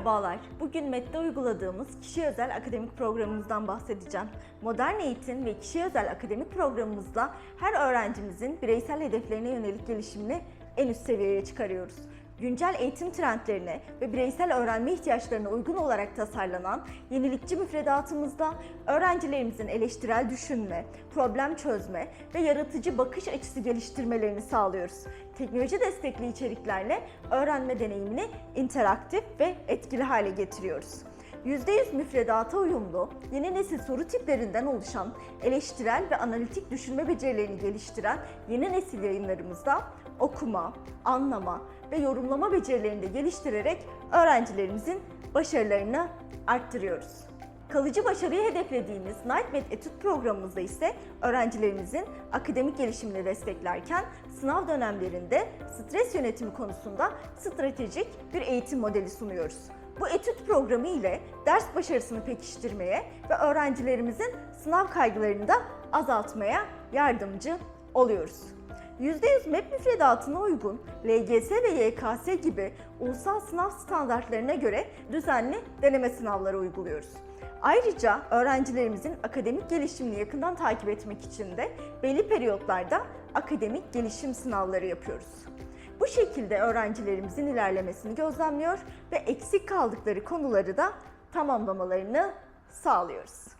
Merhabalar. Bugün MET'te uyguladığımız kişi özel akademik programımızdan bahsedeceğim. Modern eğitim ve kişi özel akademik programımızda her öğrencimizin bireysel hedeflerine yönelik gelişimini en üst seviyeye çıkarıyoruz. Güncel eğitim trendlerine ve bireysel öğrenme ihtiyaçlarına uygun olarak tasarlanan yenilikçi müfredatımızda öğrencilerimizin eleştirel düşünme, problem çözme ve yaratıcı bakış açısı geliştirmelerini sağlıyoruz. Teknoloji destekli içeriklerle öğrenme deneyimini interaktif ve etkili hale getiriyoruz. %100 müfredata uyumlu, yeni nesil soru tiplerinden oluşan eleştirel ve analitik düşünme becerilerini geliştiren yeni nesil yayınlarımızda okuma, anlama ve yorumlama becerilerini de geliştirerek öğrencilerimizin başarılarını arttırıyoruz. Kalıcı başarıyı hedeflediğimiz Nightmed Etüt programımızda ise öğrencilerimizin akademik gelişimini desteklerken sınav dönemlerinde stres yönetimi konusunda stratejik bir eğitim modeli sunuyoruz. Bu etüt programı ile ders başarısını pekiştirmeye ve öğrencilerimizin sınav kaygılarını da azaltmaya yardımcı oluyoruz. %100 MEP müfredatına uygun LGS ve YKS gibi ulusal sınav standartlarına göre düzenli deneme sınavları uyguluyoruz. Ayrıca öğrencilerimizin akademik gelişimini yakından takip etmek için de belli periyotlarda akademik gelişim sınavları yapıyoruz. Bu şekilde öğrencilerimizin ilerlemesini gözlemliyor ve eksik kaldıkları konuları da tamamlamalarını sağlıyoruz.